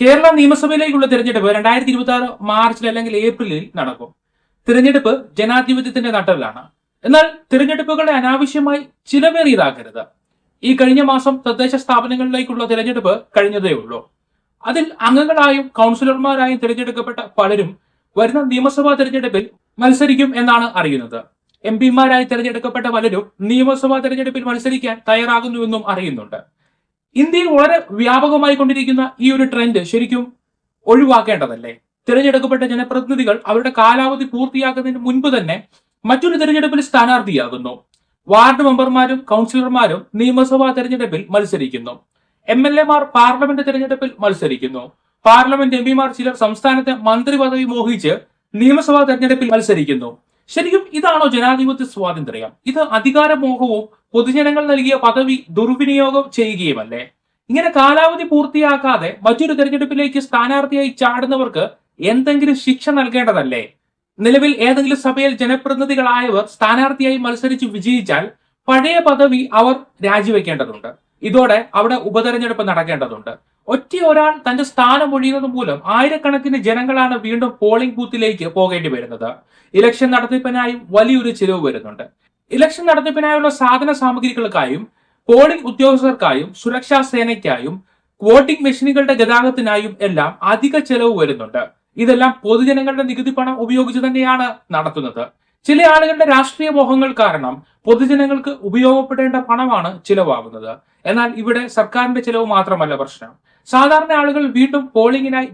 കേരള നിയമസഭയിലേക്കുള്ള തിരഞ്ഞെടുപ്പ് രണ്ടായിരത്തി ഇരുപത്തി ആറ് മാർച്ചിൽ അല്ലെങ്കിൽ ഏപ്രിലിൽ നടക്കും. തിരഞ്ഞെടുപ്പ് ജനാധിപത്യത്തിന്റെ നട്ടലാണ് എന്നാൽ തിരഞ്ഞെടുപ്പുകളെ അനാവശ്യമായി ചിലവേറിയതാക്കരുത് ഈ കഴിഞ്ഞ മാസം തദ്ദേശ സ്ഥാപനങ്ങളിലേക്കുള്ള തിരഞ്ഞെടുപ്പ് കഴിഞ്ഞതേ ഉള്ളൂ. അതിൽ അംഗങ്ങളായും കൗൺസിലർമാരായും തിരഞ്ഞെടുക്കപ്പെട്ട പലരും വരുന്ന നിയമസഭാ തിരഞ്ഞെടുപ്പിൽ മത്സരിക്കും എന്നാണ് അറിയുന്നത്. എം പിമാരായി തിരഞ്ഞെടുക്കപ്പെട്ട പലരും നിയമസഭാ തിരഞ്ഞെടുപ്പിൽ മത്സരിക്കാൻ തയ്യാറാകുന്നുവെന്നും അറിയുന്നുണ്ട്. ഇന്ത്യയിൽ വളരെ വ്യാപകമായി കൊണ്ടിരിക്കുന്ന ഈ ഒരു ട്രെൻഡ് ശരിക്കും ഒഴിവാക്കേണ്ടതല്ലേ? തിരഞ്ഞെടുക്കപ്പെട്ട ജനപ്രതിനിധികൾ അവരുടെ കാലാവധി പൂർത്തിയാക്കുന്നതിന് മുൻപ് തന്നെ മറ്റൊരു തിരഞ്ഞെടുപ്പിൽ സ്ഥാനാർത്ഥിയാകുന്നു. വാർഡ് മെമ്പർമാരും കൗൺസിലർമാരും നിയമസഭാ തെരഞ്ഞെടുപ്പിൽ മത്സരിക്കുന്നു. എം എൽ എമാർ പാർലമെന്റ് തെരഞ്ഞെടുപ്പിൽ മത്സരിക്കുന്നു. പാർലമെന്റ് എം പിമാർ ചിലർ സംസ്ഥാനത്തെ മന്ത്രി പദവി മോഹിച്ച് നിയമസഭാ തെരഞ്ഞെടുപ്പിൽ മത്സരിക്കുന്നു. ശരിക്കും ഇതാണോ ജനാധിപത്യ സ്വാതന്ത്ര്യം? ഇത് അധികാരമോഹവും പൊതുജനങ്ങൾ നൽകിയ പദവി ദുർവിനിയോഗം ചെയ്യുകയുമല്ലേ? ഇങ്ങനെ കാലാവധി പൂർത്തിയാക്കാതെ മറ്റൊരു തെരഞ്ഞെടുപ്പിലേക്ക് സ്ഥാനാർത്ഥിയായി ചാടുന്നവർക്ക് എന്തെങ്കിലും ശിക്ഷ നൽകേണ്ടതല്ലേ? നിലവിൽ ഏതെങ്കിലും സഭയിൽ ജനപ്രതിനിധികളായവർ സ്ഥാനാർത്ഥിയായി മത്സരിച്ച് വിജയിച്ചാൽ പഴയ പദവി അവർ രാജിവെക്കേണ്ടതുണ്ട്. ഇതോടെ അവിടെ ഉപതെരഞ്ഞെടുപ്പ് നടക്കേണ്ടതുണ്ട്. ഒറ്റ ഒരാൾ തന്റെ സ്ഥാനം ഒഴിയുന്നത് മൂലം ആയിരക്കണക്കിന് ജനങ്ങളാണ് വീണ്ടും പോളിംഗ് ബൂത്തിലേക്ക് പോകേണ്ടി വരുന്നത്. ഇലക്ഷൻ നടത്തിപ്പിനായും വലിയൊരു ചിലവ് വരുന്നുണ്ട്. ഇലക്ഷൻ നടത്തിപ്പിനായുള്ള സാധന സാമഗ്രികൾക്കായും പോളിംഗ് ഉദ്യോഗസ്ഥർക്കായും സുരക്ഷാ സേനയ്ക്കായും വോട്ടിംഗ് മെഷീനുകളുടെ ഗതാഗതത്തിനായും എല്ലാം അധിക ചെലവ് വരുന്നുണ്ട്. ഇതെല്ലാം പൊതുജനങ്ങളുടെ നികുതി പണം ഉപയോഗിച്ച് തന്നെയാണ് നടത്തുന്നത്. ചില ആളുകളുടെ രാഷ്ട്രീയ മോഹങ്ങൾ കാരണം പൊതുജനങ്ങൾക്ക് ഉപയോഗപ്പെടേണ്ട പണമാണ് ചിലവാകുന്നത്. എന്നാൽ ഇവിടെ സർക്കാരിന്റെ ചിലവ് മാത്രമല്ല പ്രശ്നം. സാധാരണ ആളുകൾ വീണ്ടും പോളിംഗിനായി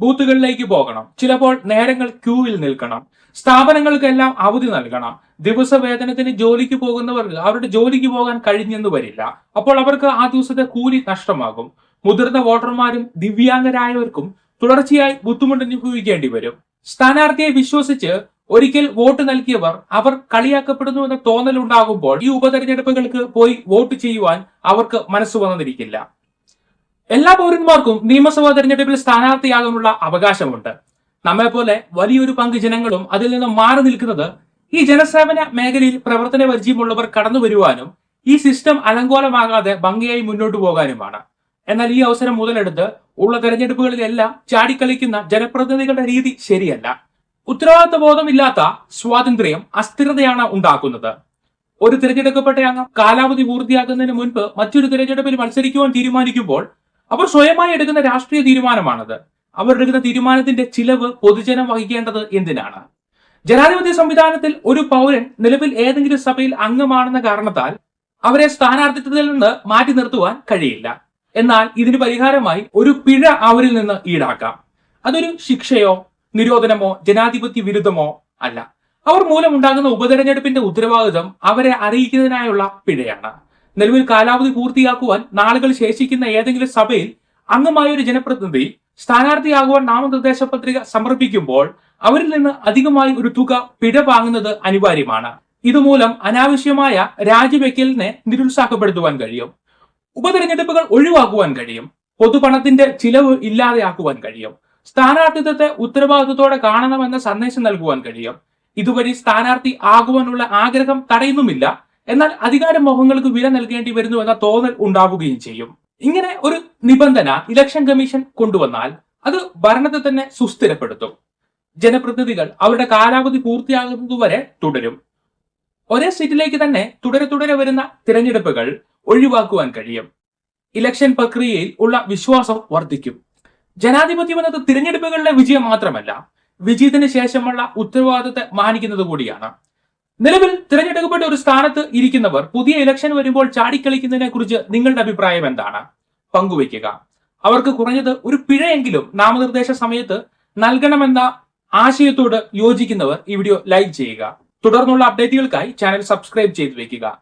ബൂത്തുകളിലേക്ക് പോകണം. ചിലപ്പോൾ നേരങ്ങൾ ക്യൂവിൽ നിൽക്കണം. സ്ഥാപനങ്ങൾക്കെല്ലാം അവധി നൽകണം. ദിവസവേതനത്തിന് ജോലിക്ക് പോകുന്നവർ അവരുടെ ജോലിക്ക് പോകാൻ കഴിഞ്ഞെന്ന് വരില്ല. അപ്പോൾ അവർക്ക് ആ ദിവസത്തെ കൂലി നഷ്ടമാകും. മുതിർന്ന വോട്ടർമാരും ദിവ്യാംഗരായവർക്കും തുടർച്ചയായി ബുദ്ധിമുട്ട് അനുഭവിക്കേണ്ടി വരും. സ്ഥാനാർത്ഥിയെ വിശ്വസിച്ച് ഒരിക്കൽ വോട്ട് നൽകിയവർ അവർ കളിയാക്കപ്പെടുന്നു എന്ന തോന്നൽ ഉണ്ടാകുമ്പോൾ ഈ ഉപതെരഞ്ഞെടുപ്പുകൾക്ക് പോയി വോട്ട് ചെയ്യുവാൻ അവർക്ക് മനസ്സ് വന്നിരിക്കില്ല. എല്ലാ പൗരന്മാർക്കും നിയമസഭാ തെരഞ്ഞെടുപ്പിൽ സ്ഥാനാർത്ഥിയാകാനുള്ള അവകാശമുണ്ട്. നമ്മെ പോലെ വലിയൊരു പങ്ക് ജനങ്ങളും അതിൽ നിന്ന് മാറി നിൽക്കുന്നത് ഈ ജനസേവന മേഖലയിൽ പ്രവർത്തന പരിചയമുള്ളവർ കടന്നു വരുവാനും ഈ സിസ്റ്റം അലങ്കോലമാകാതെ ഭംഗിയായി മുന്നോട്ട് പോകാനുമാണ്. എന്നാൽ ഈ അവസരം മുതലെടുത്ത് ഉള്ള തെരഞ്ഞെടുപ്പുകളിലെല്ലാം ചാടിക്കളിക്കുന്ന ജനപ്രതിനിധികളുടെ രീതി ശരിയല്ല. ഉത്തരവാദിത്ത ബോധമില്ലാത്ത സ്വാതന്ത്ര്യം അസ്ഥിരതയാണ് ഉണ്ടാക്കുന്നത്. ഒരു തിരഞ്ഞെടുക്കപ്പെട്ട അംഗം കാലാവധി പൂർത്തിയാക്കുന്നതിന് മുൻപ് മറ്റൊരു തിരഞ്ഞെടുപ്പിൽ മത്സരിക്കുവാൻ തീരുമാനിക്കുമ്പോൾ അവർ സ്വയമായി എടുക്കുന്ന രാഷ്ട്രീയ തീരുമാനമാണത്. അവർ എടുക്കുന്ന തീരുമാനത്തിന്റെ ചിലവ് പൊതുജനം വഹിക്കേണ്ടത് എന്തിനാണ്? ജനാധിപത്യ സംവിധാനത്തിൽ ഒരു പൗരൻ നിലവിൽ ഏതെങ്കിലും സഭയിൽ അംഗമാണെന്ന കാരണത്താൽ അവരെ സ്ഥാനാർത്ഥിത്വത്തിൽ നിന്ന് മാറ്റി നിർത്തുവാൻ കഴിയില്ല. എന്നാൽ ഇതിന് പരിഹാരമായി ഒരു പിഴ അവരിൽ നിന്ന് ഈടാക്കാം. അതൊരു ശിക്ഷയോ നിരോധനമോ ജനാധിപത്യ വിരുദ്ധമോ അല്ല. അവർ മൂലമുണ്ടാകുന്ന ഉപതെരഞ്ഞെടുപ്പിന്റെ ഉത്തരവാദിത്വം അവരെ അറിയിക്കുന്നതിനായുള്ള പിഴയാണ്. നിലവിൽ കാലാവധി പൂർത്തിയാക്കുവാൻ നാളുകൾ ശേഷിക്കുന്ന ഏതെങ്കിലും സഭയിൽ അംഗമായ ഒരു ജനപ്രതിനിധി സ്ഥാനാർത്ഥിയാകുവാൻ നാമനിർദ്ദേശ പത്രിക സമർപ്പിക്കുമ്പോൾ അവരിൽ നിന്ന് അധികമായി ഒരു തുക പിഴ വാങ്ങുന്നത് അനിവാര്യമാണ്. ഇതുമൂലം അനാവശ്യമായ രാജിവെക്കലിനെ നിരുത്സാഹപ്പെടുത്തുവാൻ കഴിയും. ഉപതെരഞ്ഞെടുപ്പുകൾ ഒഴിവാക്കുവാൻ കഴിയും. പൊതുപണത്തിന്റെ ചിലവ് ഇല്ലാതെയാക്കുവാൻ കഴിയും. സ്ഥാനാർത്ഥിത്വത്തെ ഉത്തരവാദിത്വത്തോടെ കാണണമെന്ന സന്ദേശം നൽകുവാൻ കഴിയും. ഇതുവഴി സ്ഥാനാർത്ഥി ആകുവാനുള്ള ആഗ്രഹം തടയുന്നുമില്ല. എന്നാൽ അധികാര മോഹങ്ങൾക്ക് വില നൽകേണ്ടി വരുന്നു എന്ന തോന്നൽ ഉണ്ടാവുകയും ചെയ്യും. ഇങ്ങനെ ഒരു നിബന്ധന ഇലക്ഷൻ കമ്മീഷൻ കൊണ്ടുവന്നാൽ അത് ഭരണത്തെ തന്നെ സുസ്ഥിരപ്പെടുത്തും. ജനപ്രതിനിധികൾ അവരുടെ കാലാവധി പൂർത്തിയാകുന്നതുവരെ തുടരും. ഒരേ സീറ്റിലേക്ക് തന്നെ തുടരെ തുടരെ വരുന്ന തിരഞ്ഞെടുപ്പുകൾ ഒഴിവാക്കുവാൻ കഴിയും. ഇലക്ഷൻ പ്രക്രിയയിൽ ഉള്ള വിശ്വാസം വർദ്ധിക്കും. ജനാധിപത്യം എന്നത് തിരഞ്ഞെടുപ്പുകളുടെ വിജയം മാത്രമല്ല വിജയത്തിന് ശേഷമുള്ള ഉത്തരവാദിത്തത്തെ മാനിക്കുന്നത് കൂടിയാണ്. നിലവിൽ തിരഞ്ഞെടുക്കപ്പെട്ട ഒരു സ്ഥാനത്ത് ഇരിക്കുന്നവർ പുതിയ ഇലക്ഷൻ വരുമ്പോൾ ചാടിക്കളിക്കുന്നതിനെ കുറിച്ച് നിങ്ങളുടെ അഭിപ്രായം എന്താണ്? പങ്കുവയ്ക്കുക. അവർക്ക് കുറഞ്ഞത് ഒരു പിഴയെങ്കിലും നാമനിർദ്ദേശ സമയത്ത് നൽകണമെന്ന ആശയത്തോട് യോജിക്കുന്നവർ ഈ വീഡിയോ ലൈക്ക് ചെയ്യുക. തുടർന്നുള്ള അപ്ഡേറ്റുകൾക്കായി ചാനൽ സബ്സ്ക്രൈബ് ചെയ്തു വെക്കുക